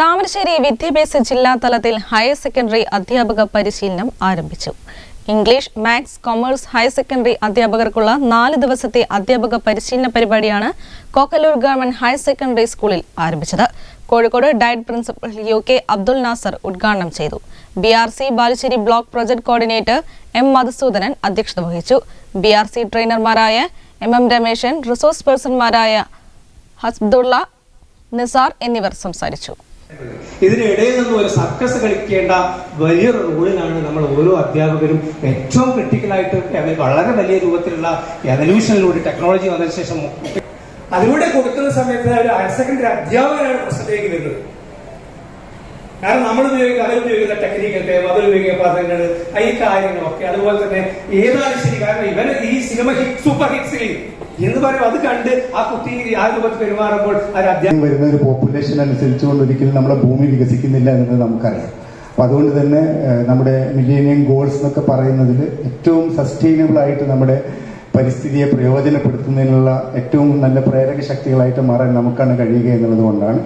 താമരശ്ശേരി വിദ്യാഭ്യാസ ജില്ലാ തലത്തിൽ ഹയർ സെക്കൻഡറി അധ്യാപക പരിശീലനം ആരംഭിച്ചു. English maths commerce higher secondary അധ്യാപകർക്കുള്ള നാല് ദിവസത്തെ അധ്യാപക പരിശീലന പരിപാടിയാണ് കോക്കലൂർ ഗവൺമെന്റ് ഹയർ സെക്കൻഡറി സ്കൂളിൽ ആരംഭിച്ചത്. Kozhikode DIET principal U K Abdul Nasar ഉദ്ഘാടനം ചെയ്തു. B R C Balussery block project coordinator M Madhusoodanan അധ്യക്ഷത വഹിച്ചു. ബി ആർ സി ട്രെയിനർമാരായ എം എം രമേശൻ റിസോഴ്സ് പേഴ്സൺമാരായ ഹസ്ബുള്ള നിസാർ എന്നിവർ സംസാരിച്ചു. ഇതിനിടയിൽ നിന്ന് ഒരു സർക്കസ് കളിക്കേണ്ട വലിയൊരു റോളിലാണ് നമ്മൾ ഓരോ അധ്യാപകരും ഏറ്റവും ക്രിട്ടിക്കലായിട്ട് വളരെ വലിയ രൂപത്തിലുള്ള എവല്യൂഷനിലൂടെ ടെക്നോളജി വന്നതിന് ശേഷം അതിലൂടെ കൊടുക്കുന്ന സമയത്ത് ഒരു ഹയർ സെക്കൻഡറി അധ്യാപകനാണ് പ്രശ്നത്തിലേക്ക് വരുന്നത്. കാരണം നമ്മൾ ഉപയോഗിക്കുന്ന അവർ ഉപയോഗിക്കുന്ന ടെക്നിക്കൊക്കെ അവർ ഉപയോഗിക്കുന്ന പദങ്ങൾ ഈ കാര്യങ്ങളൊക്കെ. അതുപോലെ തന്നെ ഏതാണ് ശരി? കാരണം ഇവന് ഈ സിനിമ ഹിറ്റ് സൂപ്പർ ഹിറ്റ്സിൽ എന്ന് പറയും അത് കണ്ട് ആ കുട്ടി ആ രൂപത്തിൽ പെരുമാറുമ്പോൾ വരുന്ന ഒരു പോപ്പുലേഷൻ അനുസരിച്ചുകൊണ്ട് ഒരിക്കലും നമ്മുടെ ഭൂമി വികസിക്കുന്നില്ല എന്നത് നമുക്കറിയാം. അപ്പൊ അതുകൊണ്ട് തന്നെ നമ്മുടെ മില്ലേനിയം ഗോൾസ് എന്നൊക്കെ പറയുന്നതിൽ ഏറ്റവും സസ്റ്റൈനബിൾ ആയിട്ട് നമ്മുടെ പരിസ്ഥിതിയെ പ്രയോജനപ്പെടുത്തുന്നതിനുള്ള ഏറ്റവും നല്ല പ്രേരക ശക്തികളായിട്ട് മാറാൻ നമുക്കാണ് കഴിയുക എന്നുള്ളത് കൊണ്ടാണ്